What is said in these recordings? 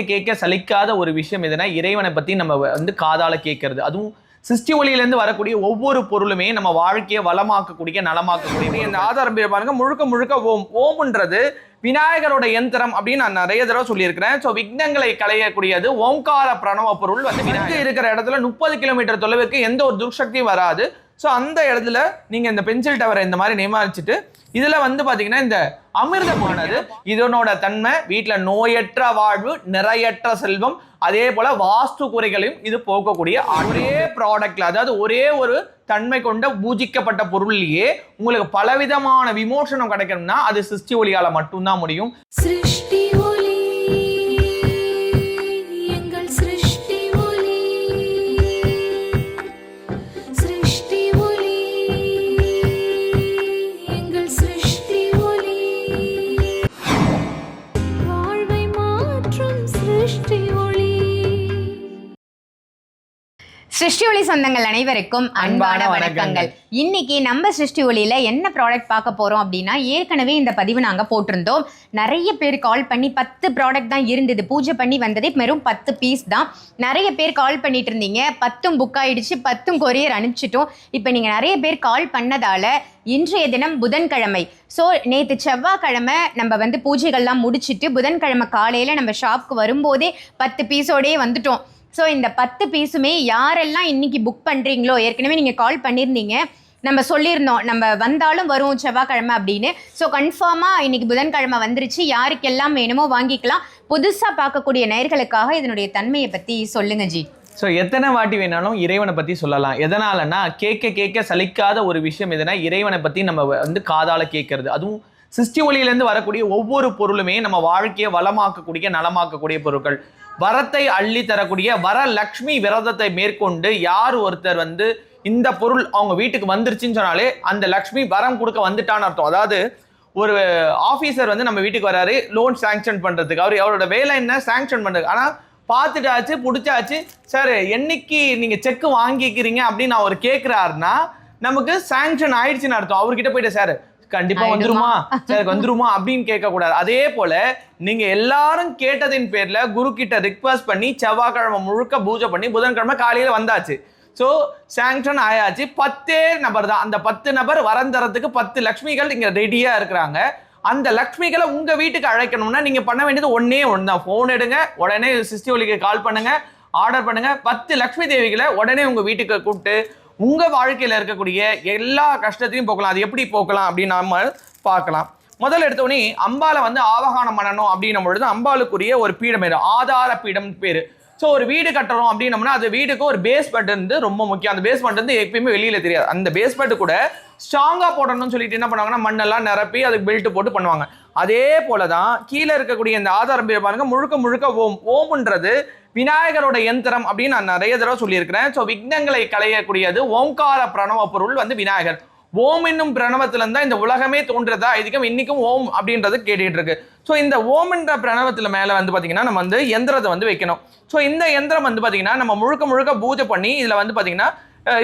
கேட்க சலிக்காத ஒரு விஷயம் எதுனா இறைவனை பத்தி நம்ம வந்து காதால கேட்கறது. அதுவும் சிருஷ்டி ஒளியிலேருந்து வரக்கூடிய ஒவ்வொரு பொருளுமே நம்ம வாழ்க்கையை வளமாக்கக்கூடிய நலமாக்கக்கூடிய இந்த ஆதாரம் பேர் பாருங்க. முழுக்க முழுக்க ஓம். ஓம்ன்றது விநாயகரோட யந்திரம் அப்படின்னு நான் நிறைய தடவை சொல்லியிருக்கிறேன். ஸோ விக்னங்களை களையக்கூடியது ஓங்கார பிரணவ பொருள் வந்து விநாயகர். இருக்கிற இடத்துல முப்பது கிலோமீட்டர் தொலைவுக்கு எந்த ஒரு துர்சக்தியும் வராது. ஸோ அந்த இடத்துல நீங்கள் இந்த பென்சில் டவரை இந்த மாதிரி நியமிச்சுட்டு இதில் வந்து பார்த்தீங்கன்னா இந்த அமிர்தமானது இதனோட தன்மை வீட்டில் நோயற்ற வாழ்வு நிறையற்ற செல்வம் அதே போல் வாஸ்து குறைகளையும் இது போக்கக்கூடிய ஒரே ப்ராடக்டில் அதாவது ஒரே ஒரு தன்மை கொண்ட பூஜிக்கப்பட்ட பொருள்லேயே உங்களுக்கு பலவிதமான விமோசனம் கிடைக்கணும்னா அது சிருஷ்டி ஒளியால் மட்டும்தான் முடியும். சிருஷ்டி সৃষ্টি சிருஷ்டி ஒளி சொந்தங்கள் அனைவருக்கும் அன்பான வணக்கங்கள். இன்னைக்கு நம்ம சிருஷ்டி ஒளியில என்ன ப்ராடக்ட் பார்க்க போறோம் அப்படின்னா ஏற்கனவே இந்த பதிவு நாங்க போட்டிருந்தோம். நிறைய பேர் கால் பண்ணி பத்து ப்ராடக்ட் தான் இருந்தது. பூஜை பண்ணி வந்ததே வெறும் பத்து பீஸ் தான். நிறைய பேர் கால் பண்ணிட்டு இருந்தீங்க. பத்தும் புக் ஆயிடுச்சு. பத்தும் கொரியர் அனுப்பிச்சிட்டோம். இப்போ நீங்க நிறைய பேர் கால் பண்ணதால இன்றைய தினம் புதன்கிழமை. ஸோ நேற்று செவ்வாய்க்கிழமை நம்ம வந்து பூஜைகள்லாம் முடிச்சிட்டு புதன்கிழமை காலையில் நம்ம ஷாப்க்கு வரும்போதே பத்து பீஸோடயே வந்துட்டோம். ஸோ இந்த பத்து பீஸுமே யாரெல்லாம் இன்னைக்கு புக் பண்ணுறீங்களோ ஏற்கனவே நீங்கள் கால் பண்ணியிருந்தீங்க நம்ம சொல்லியிருந்தோம். நம்ம வந்தாலும் வரும் செவ்வாய்க்கிழமை அப்படின்னு. ஸோ கன்ஃபார்மாக இன்னைக்கு புதன்கிழமை வந்துருச்சு. யாருக்கெல்லாம் வேணுமோ வாங்கிக்கலாம். புதுசாக பார்க்கக்கூடிய நேர்களுக்காக இதனுடைய தன்மையை பற்றி சொல்லுங்க ஜி. ஸோ எத்தனை வாட்டி வேணாலும் இறைவனை பற்றி சொல்லலாம். எதனாலன்னா கேட்க கேட்க சலிக்காத ஒரு விஷயம் எதுனா இறைவனை பற்றி நம்ம வந்து காதால் கேட்கறது. அதுவும் சிருஷ்டி ஒளியிலேருந்து வரக்கூடிய ஒவ்வொரு பொருளுமே நம்ம வாழ்க்கையை வளமாக்கக்கூடிய நலமாக்கக்கூடிய பொருட்கள். வரத்தை அள்ளி தரக்கூடிய வரலக்ஷ்மி விரதத்தை மேற்கொண்டு யார் ஒருத்தர் வந்து இந்த பொருள் அவங்க வீட்டுக்கு வந்துருச்சுன்னு சொன்னாலே அந்த லக்ஷ்மி வரம் கொடுக்க வந்துட்டான்னு அர்த்தம். அதாவது ஒரு ஆஃபீஸர் வந்து நம்ம வீட்டுக்கு வராரு லோன் சாங்ஷன் பண்ணுறதுக்கு அவர் அவரோட வேலை என்ன? சாங்ஷன் பண்ணுறது ஆனால் பார்த்துட்டாச்சு பிடிச்சாச்சு சார் என்னைக்கு நீங்கள் செக்கு வாங்கிக்கிறீங்க? அப்படின்னு அவர் கேட்குறாருன்னா நமக்கு சாங்ஷன் ஆயிடுச்சுன்னு அர்த்தம். அவர்கிட்ட போயிட்டு சார் கண்டிப்பா? வந்துருமா? சார் வந்துருமா அப்படின்னு கேட்க கூடாது அதே போல நீங்க எல்லாரும் கேட்டதின் பேர்ல குரு கிட்ட ரிக்வஸ்ட் பண்ணி செவ்வாய்க்கிழமை முழுக்க பூஜை பண்ணி புதன்கிழமை காலையில வந்தாச்சு. ஸோ சாங்ஷன் ஆயாச்சு. பத்தே நபர் தான். அந்த பத்து நபர் வரம் தரத்துக்கு பத்து லக்ஷ்மிகள் இங்க ரெடியா இருக்கிறாங்க. அந்த லக்ஷ்மிகளை உங்க வீட்டுக்கு அழைக்கணும்னா நீங்க பண்ண வேண்டியது ஒண்ணே ஒன்று தான் ஃபோன் எடுங்க உடனே சிஸ்டி ஒலிக்கு கால் பண்ணுங்க ஆர்டர் பண்ணுங்க. பத்து லக்ஷ்மி தேவிகளை உடனே உங்க வீட்டுக்கு கூப்பிட்டு உங்கள் வாழ்க்கையில் இருக்கக்கூடிய எல்லா கஷ்டத்தையும் போக்கலாம். அது எப்படி போக்கலாம் அப்படின்னு நம்ம பார்க்கலாம். முதல்ல எடுத்தோடனே அம்பால வந்து ஆவகானம் பண்ணணும் அப்படின்னும் பொழுது அம்பாளுக்குரிய ஒரு பீடம் பேர் ஆதார பீடம் பேர். ஸோ ஒரு வீடு கட்டுறோம் அப்படின்னம்னா அது வீடுக்கு ஒரு பேஸ்மெண்ட் வந்து ரொம்ப முக்கியம். அந்த பேஸ்மெண்ட் வந்து எப்பயுமே வெளியில் தெரியாது. அந்த பேஸ்மெண்ட் கூட ஸ்ட்ராங்காக போடணும்னு சொல்லிட்டு என்ன பண்ணுவாங்கன்னா மண்ணெல்லாம் நிரப்பி அதுக்கு பெல்ட் போட்டு பண்ணுவாங்க. அதே போல தான் கீழே இருக்கக்கூடிய இந்த ஆதாரம் பேர் பாருங்கள் முழுக்க முழுக்க ஓம். ஓம்ன்றது விநாயகரோட யந்திரம் அப்படின்னு நான் நிறைய தடவை சொல்லியிருக்கிறேன். ஸோ விக்னங்களை களையக்கூடியது ஓங்கார பிரணவ பொருள் வந்து விநாயகர். ஓம் என்னும் பிரணவத்துல தான் இந்த உலகமே தோன்றதா இதுக்கும் இன்னைக்கும் ஓம் அப்படின்றது கேட்டுகிட்டு இருக்கு ஸோ இந்த ஓம் என்ற மேலே வந்து பார்த்தீங்கன்னா நம்ம வந்து எந்திரத்தை வந்து வைக்கணும். ஸோ இந்த எந்திரம் வந்து பார்த்தீங்கன்னா நம்ம முழுக்க முழுக்க பூஜை பண்ணி இதில் வந்து பார்த்தீங்கன்னா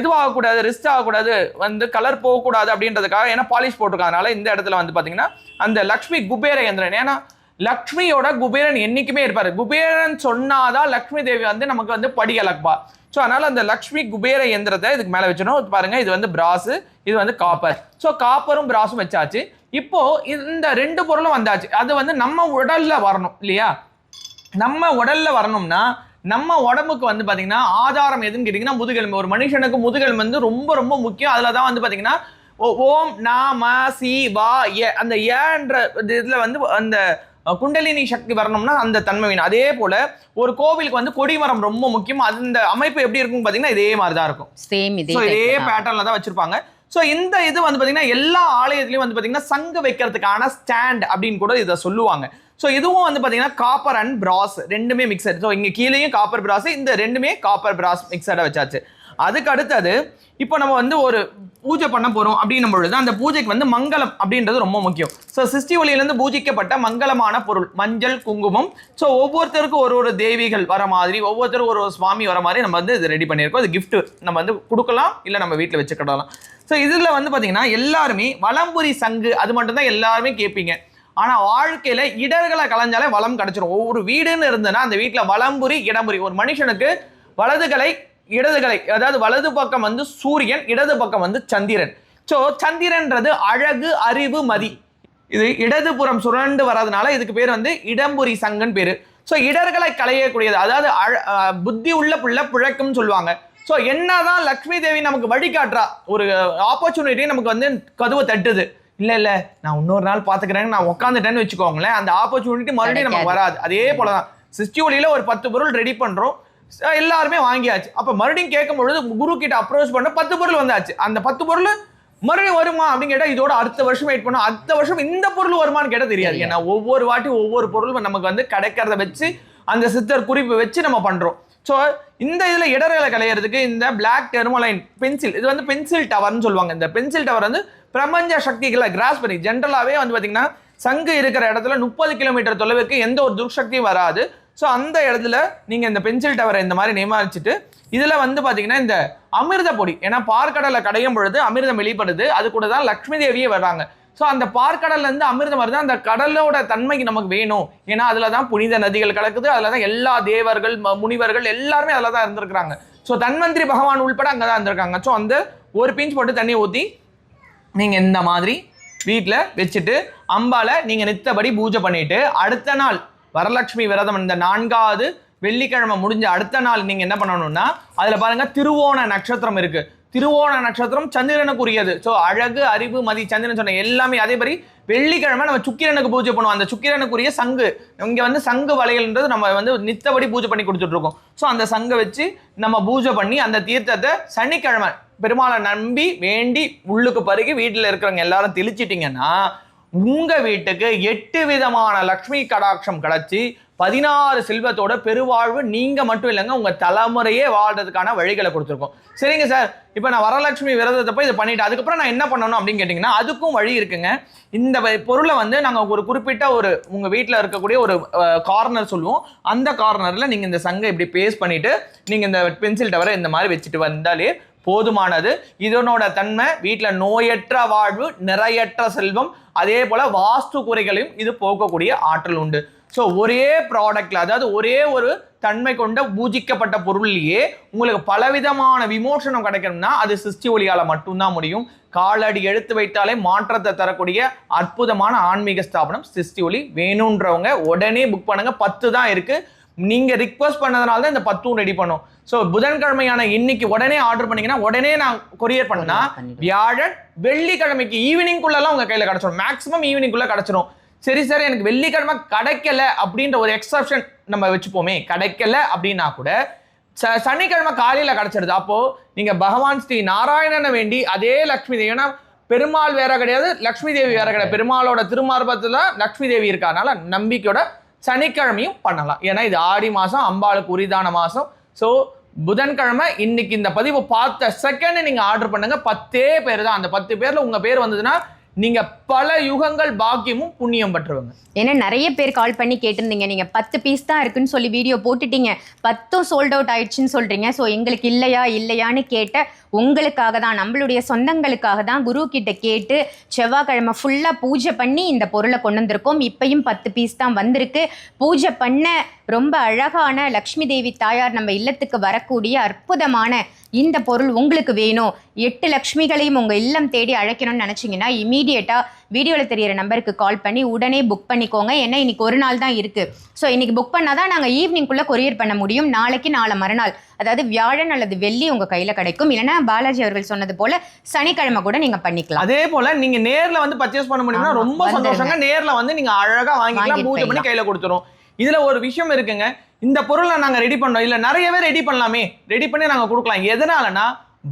இதுவாகக்கூடாது ரிஸ்ட் ஆகக்கூடாது வந்து கலர் போகக்கூடாது அப்படின்றதுக்காக ஏன்னா பாலிஷ் போட்டிருக்கிறதுனால இந்த இடத்துல வந்து பார்த்தீங்கன்னா அந்த லக்ஷ்மி குபேர எந்திரன். ஏன்னா லக்ஷ்மியோட குபேரன் என்னைக்குமே இருப்பார். குபேரன் சொன்னாதான் லக்ஷ்மி தேவி வந்து நமக்கு வந்து படி அளப்பா ஸோ அதனால் அந்த லக்ஷ்மி குபேர இயந்திரத்தை இதுக்கு மேலே வச்சிடணும். பாருங்க இது வந்து பிராஸு இது வந்து காப்பர். ஸோ காப்பரும் பிராஸும் வச்சாச்சு. இப்போ இந்த ரெண்டு பொருளும் வந்தாச்சு. அது வந்து நம்ம உடலில் வரணும் இல்லையா? நம்ம உடலில் வரணும்னா நம்ம உடம்புக்கு வந்து பார்த்தீங்கன்னா ஆதாரம் எதுன்னு கேட்டிங்கன்னா முதுகெலும்பு. ஒரு மனுஷனுக்கு முதுகெலும்பு வந்து ரொம்ப ரொம்ப முக்கியம். அதில் தான் வந்து பார்த்தீங்கன்னா ஓ- ஓம் நாம சி வா ஏ அந்த ஏன்ற இதில் வந்து அந்த குண்டலினி சக்தி வரணும்னா அந்த தன்மை வேணும். அதே போல ஒரு கோவிலுக்கு வந்து கொடிமரம் ரொம்ப முக்கியம். அந்த அமைப்பு எப்படி இருக்கும் பாத்தீங்கன்னா இதே மாதிரி தான் இருக்கும். சேம் இதே இதே தான். வச்சிருப்பாங்க. ஸோ இந்த இது வந்து பாத்தீங்கன்னா எல்லா ஆலயத்துலயும் வந்து பாத்தீங்கன்னா சங்கு வைக்கிறதுக்கான ஸ்டாண்ட் அப்படின்னு கூட இதை சொல்லுவாங்க. ஸோ இதுவும் வந்து பாத்தீங்கன்னா காப்பர் அண்ட் பிராஸ் ரெண்டுமே மிக்சட் ஸோ இங்க கீழேயும் காப்பர் பிராஸ் இந்த ரெண்டுமே காப்பர் பிராஸ் மிக்சடா வச்சாச்சு. அதுக்கு அடுத்தது இப்போ நம்ம வந்து ஒரு பூஜை பண்ண போகிறோம் அப்படின்னும் பொழுது அந்த பூஜைக்கு வந்து மங்களம் அப்படின்றது ரொம்ப முக்கியம். ஸோ சிஷ்டி ஒளியிலேருந்து பூஜிக்கப்பட்ட மங்களமான பொருள் மஞ்சள் குங்குமம். ஸோ ஒவ்வொருத்தருக்கும் ஒரு ஒரு தேவிகள் வர மாதிரி ஒவ்வொருத்தரும் ஒரு ஒரு சுவாமி வர மாதிரி நம்ம வந்து இது ரெடி பண்ணியிருக்கோம். அது கிஃப்ட்டு நம்ம வந்து கொடுக்கலாம் இல்லை நம்ம வீட்டில் வச்சுக்கிடலாம். ஸோ இதில் வந்து பார்த்திங்கன்னா எல்லாருமே வலம்புரி சங்கு அது மட்டும்தான் எல்லாருமே கேட்பீங்க ஆனால் வாழ்க்கையில் இடர்களை கலைஞ்சாலே வளம் கிடச்சிடும் ஒவ்வொரு வீடுன்னு இருந்ததுன்னா அந்த வீட்டில் வளம்புரி இடம்புரி. ஒரு மனுஷனுக்கு வலதுகளை இடதுகளை அதாவது வலது பக்கம் வந்து சூரியன் இடது பக்கம் வந்து சந்திரன். ஸோ சந்திரன்றது அழகு அறிவு மதி. இது இடதுபுறம் சுழண்டு வர்றதுனால இதுக்கு பேர் வந்து இடம்புரி சங்கன் பேரு. ஸோ இடர்களை களையக்கூடியது அதாவது புத்தி உள்ள புள்ள பிழைக்கும்னு சொல்லுவாங்க. ஸோ என்னதான் லக்ஷ்மி தேவி நமக்கு வழிகாட்டுறா ஒரு ஆப்பர்ச்சுனிட்டி நமக்கு வந்து கதவு தட்டுது. இல்ல இல்ல நான் இன்னொரு நாள் பாத்துக்கிறேன் நான் உட்காந்துட்டேன்னு வச்சுக்கோங்களேன் அந்த ஆப்பர்ச்சுனிட்டி மறுபடியும் நமக்கு வராது. அதே போலதான் சிஸ்டி ஒளியில ஒரு பத்து பொருள் ரெடி பண்றோம். ச- எல்லாருமே வாங்கியாச்சு. அப்ப மறுபடியும் கேட்கும் பொழுது குரு கிட்ட அப்ரோச் பண்ண பத்து பொருள் வந்தாச்சு. அந்த பத்து பொருள் மறுபடியும் வருமா அப்படின்னு கேட்டா இதோட அடுத்த வருஷம் வெயிட் பண்ணோம். அடுத்த வருஷம் இந்த பொருள் வருமான்னு கேட்டா தெரியாது. ஏன்னா ஒவ்வொரு வாட்டி ஒவ்வொரு பொருள் நமக்கு வந்து கிடைக்கிறத வச்சு அந்த சித்தர் குறிப்பு வச்சு நம்ம பண்றோம். ஸோ இந்த இதில் இடர்களை களையிறதுக்கு இந்த பிளாக் டெர்மலைன் பென்சில் இது வந்து பென்சில் டவர்னு சொல்லுவாங்க. இந்த பென்சில் டவர் வந்து பிரபஞ்ச சக்திகளை கிராஸ் பண்ணி ஜென்ரலாகவே வந்து பார்த்தீங்கன்னா சங்கு இருக்கிற இடத்துல முப்பது கிலோமீட்டர் தொலைவுக்கு எந்த ஒரு துர்சக்தியும் வராது. ஸோ அந்த இடத்துல நீங்கள் இந்த பென்சில் டவரை இந்த மாதிரி நியமாரிச்சுட்டு இதில் வந்து பார்த்தீங்கன்னா இந்த அமிர்த பொடி ஏன்னா பார்க்கடலை கடையும் பொழுது அமிர்தம் வெளிப்படுது அது கூட தான் லக்ஷ்மி தேவியே வர்றாங்க. ஸோ அந்த பார்க்கடல்லேருந்து அமிர்தம் வருது அந்த கடலோட தன்மைக்கு நமக்கு வேணும். ஏன்னா அதில் தான் புனித நதிகள் கலக்குது அதில் தான் எல்லா தேவர்கள் ம- முனிவர்கள் எல்லாருமே அதில் தான் இருந்திருக்கிறாங்க. ஸோ தன்வந்திரி பகவான் உள்பட அங்கே தான் இருந்திருக்காங்க. ஸோ அந்த ஒரு பிஞ்ச் போட்டு தண்ணி ஊற்றி நீங்கள் இந்த மாதிரி வீட்டில் வச்சுட்டு அம்பால நீங்கள் நித்தபடி பூஜை பண்ணிவிட்டு அடுத்த நாள் வரலட்சுமி விரதம் இந்த நான்காவது வெள்ளிக்கிழமை முடிஞ்ச அடுத்த நாள் நீங்கள் என்ன பண்ணணும்னா அதில் பாருங்க திருவோண நட்சத்திரம் இருக்கு. திருவோண நட்சத்திரம் சந்திரனுக்குரியது. ஸோ அழகு அறிவு மதி சந்திரன் சொன்ன எல்லாமே அதே மாதிரி வெள்ளிக்கிழமை நம்ம சுக்கிரனுக்கு பூஜை பண்ணுவோம். அந்த சுக்கிரனுக்குரிய சங்கு. இங்கே வந்து சங்கு வளையல்ன்றது நம்ம வந்து நித்தபடி பூஜை பண்ணி கொடுத்துட்ருக்கோம். ஸோ அந்த சங்கை வச்சு நம்ம பூஜை பண்ணி அந்த தீர்த்தத்தை சனிக்கிழமை பெருமாளை நம்பி வேண்டி உள்ளுக்கு பருகி வீட்டில் இருக்கிறவங்க எல்லாரும் தெளிச்சிட்டிங்கன்னா உங்கள் வீட்டுக்கு எட்டு விதமான லக்ஷ்மி கடாட்சம் கிடச்சி பதினாறு செல்வத்தோட பெருவாழ்வு நீங்கள் மட்டும் இல்லைங்க உங்கள் தலைமுறையே வாழ்றதுக்கான வழிகளை கொடுத்துருக்கோம். சரிங்க சார் இப்போ நான் வரலட்சுமி விரதத்தை போய் இதை பண்ணிட்டு அதுக்கப்புறம் நான் என்ன பண்ணணும் அப்படின்னு கேட்டிங்கன்னா அதுக்கும் வழி இருக்குங்க. இந்த வ- பொருளை வந்து நாங்கள் ஒரு குறிப்பிட்ட ஒரு உங்கள் வீட்டில் இருக்கக்கூடிய ஒரு கார்னர் சொல்லுவோம். அந்த கார்னரில் நீங்கள் இந்த சங்கை இப்படி பேஸ் பண்ணிவிட்டு நீங்கள் இந்த பென்சில் டவரை இந்த மாதிரி வச்சுட்டு வந்தாலே போதுமானது. இதனோட தன்மை வீட்டில் நோயற்ற வாழ்வு நிறையற்ற செல்வம் அதே போல் வாஸ்து குறைகளையும் இது போக்கக்கூடிய ஆற்றல் உண்டு. ஸோ ஒரே ப்ராடக்டில் அதாவது ஒரே ஒரு தன்மை கொண்ட பூஜிக்கப்பட்ட பொருள்லேயே உங்களுக்கு பலவிதமான விமோசனம் கிடைக்கணும்னா அது சிஸ்டி ஒளியால் மட்டும்தான் முடியும். காலடி எடுத்து வைத்தாலே மாற்றத்தை தரக்கூடிய அற்புதமான ஆன்மீக ஸ்தாபனம் சிஸ்டி ஒளி வேணுன்றவங்க உடனே புக் பண்ணுங்கள் பத்து தான் இருக்குது நீங்கள் ரிக்வஸ்ட் பண்ணதுனால தான் இந்த பத்தும் ரெடி பண்ணோம். ஸோ புதன்கிழமையான இன்னைக்கு உடனே ஆர்டர் பண்ணீங்கன்னா உடனே நான் கொரியர் பண்ணா. வியாழன் வெள்ளிக்கிழமைக்கு ஈவினிங்குள்ளலாம் உங்க கையில கிடைச்சிரும். மேக்ஸிமம் ஈவினிங்குள்ள கிடைச்சிரும். சரி சார் எனக்கு வெள்ளிக்கிழமை கிடைக்கல அப்படின்ற ஒரு எக்ஸப்ஷன் நம்ம வச்சுப்போமே. கிடைக்கல அப்படின்னா கூட ச- சனிக்கிழமை காலையில கிடைச்சிருது. அப்போ நீங்க பகவான் ஸ்ரீ நாராயணனை வேண்டி அதே லக்ஷ்மி தேவி. ஏன்னா பெருமாள் வேற கிடையாது லக்ஷ்மி தேவி வேற கிடையாது. பெருமாளோட திருமார்பத்துல லக்ஷ்மி தேவி இருக்கறனால நம்பிக்கையோட சனிக்கிழமையும் பண்ணலாம். ஏன்னா இது ஆடி மாசம் அம்பாளுக்கு உரிதான மாசம். ஸோ புதன்கிழமை இன்னைக்கு இந்த பதிவு பார்த்த செகண்ட் நீங்க ஆர்டர் பண்ணுங்க. பத்தே பேர் தான் அந்த பத்து பேர்ல உங்க பேர் வந்ததுன்னா நீங்க பல யுகங்கள் பாக்கியமும் புண்ணியம் பெற்றவங்க. ஏன்னா நிறைய பேர் கால் பண்ணி கேட்டிருந்தீங்க. நீங்கள் பத்து பீஸ் தான் இருக்குன்னு சொல்லி வீடியோ போட்டுட்டீங்க. பத்தும் சோல்ட் அவுட் ஆயிடுச்சுன்னு சொல்றீங்க. ஸோ எங்களுக்கு இல்லையா இல்லையான்னு கேட்ட உங்களுக்காக தான் நம்மளுடைய சொந்தங்களுக்காக தான் குரு கிட்ட கேட்டு செவ்வாய்க்கிழமை ஃபுல்லாக பூஜை பண்ணி இந்த பொருளை கொண்டு வந்திருக்கோம். இப்பையும் பத்து பீஸ் தான் வந்திருக்கு. பூஜை பண்ண ரொம்ப அழகான லக்ஷ்மி தேவி தாயார் நம்ம இல்லத்துக்கு வரக்கூடிய அற்புதமான இந்த பொருள் உங்களுக்கு வேணும். எட்டு லக்ஷ்மிகளையும் உங்கள் இல்லம் தேடி அழைக்கணும்னு நினச்சிங்கன்னா இமீடியட்டாக வீடியோவில் தெரியிற நம்பருக்கு கால் பண்ணி உடனே புக் பண்ணிக்கோங்க. ஏன்னா இன்னைக்கு ஒரு நாள் தான் இருக்குது ஸோ இன்னைக்கு புக் பண்ணால் தான் நாங்கள் ஈவினிங்குள்ளே கொரியர் பண்ண முடியும். நாளைக்கு நாளை மறுநாள். அதாவது வியாழன் அல்லது வெள்ளி உங்கள் கையில் கிடைக்கும். இல்லைன்னா பாலாஜி அவர்கள் சொன்னது போல் சனிக்கிழமை கூட நீங்கள் பண்ணிக்கலாம். அதே போல நீங்க நேர்ல வந்து பர்ச்சேஸ் பண்ண முடியும்னா ரொம்ப. சந்தோஷங்க. நேர்ல வந்து நீங்க அழகா வாங்கிக்கலாம். பூஜை பண்ணி. கையில கொடுத்துரும். இதுல ஒரு விஷயம் இருக்குங்க. இந்த பொருளை நாங்க ரெடி பண்ணோம். இல்ல நிறையவே ரெடி பண்ணலாமே. ரெடி பண்ணி நாங்க கொடுக்கலாம். எதனாலனா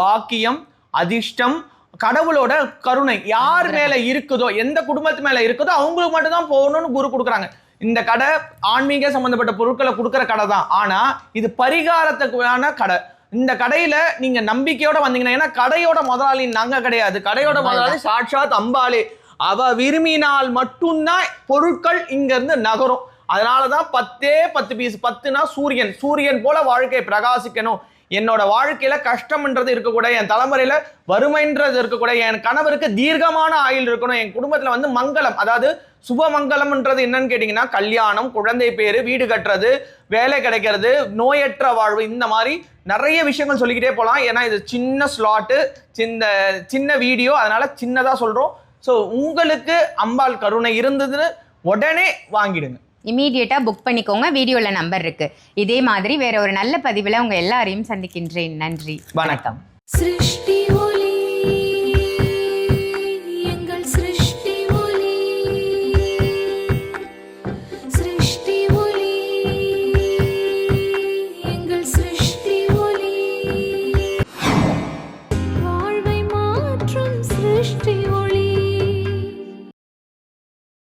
பாக்கியம் அதிர்ஷ்டம் கடவுளோட கருணை யார் மேல இருக்குதோ எந்த குடும்பத்து மேல இருக்குதோ அவங்களுக்கு மட்டும் தான் போகணும்னு குரு கொடுக்குறாங்க. இந்த கடை ஆன்மீக சம்பந்தப்பட்ட பொருட்களை கொடுக்குற கடை தான். ஆனா இது பரிகாரத்துக்கான கடை. இந்த கடையில நீங்க நம்பிக்கையோட வந்தீங்கன்னா ஏன்னா கடையோட முதலாளி நாங்க கிடையாது. கடையோட முதலாளி சாட்சாத் அம்பாளே. அவ விரும்பினால் மட்டும்தான் பொருட்கள் இங்க இருந்து நகரும். அதனாலதான் பத்தே பத்து பீஸ் பத்துனா சூரியன். சூரியன் போல வாழ்க்கை பிரகாசிக்கணும். என்னோட வாழ்க்கையில கஷ்டம்ன்றது இருக்கக்கூடாது என் தலைமுறையில வறுமைன்றது இருக்கக்கூடாது என் கணவருக்கு தீர்க்கமான ஆயுள் இருக்கணும் என் குடும்பத்துல வந்து மங்களம் அதாவது சுபமங்கலம்ன்றது என்னன்னு கேட்டிங்கன்னா கல்யாணம் குழந்தை பேர் வீடு கட்டுறது வேலை கிடைக்கிறது நோயற்ற வாழ்வு இந்த மாதிரி நிறைய விஷயங்கள் சொல்லிக்கிட்டே போகலாம் ஏன்னா இது சின்ன ஸ்லாட்டு சின்ன சின்ன வீடியோ அதனால் சின்னதாக சொல்கிறோம் ஸோ உங்களுக்கு அம்பாள் கருணை இருந்ததுன்னு உடனே வாங்கிடுங்க. இமீடியட்டாக புக் பண்ணிக்கோங்க. வீடியோவில் நம்பர் இருக்குது இதே மாதிரி வேறு ஒரு நல்ல பதிவில் உங்கள் எல்லாரையும் சந்திக்கின்றேன். நன்றி. வணக்கம். சிருஷ்டி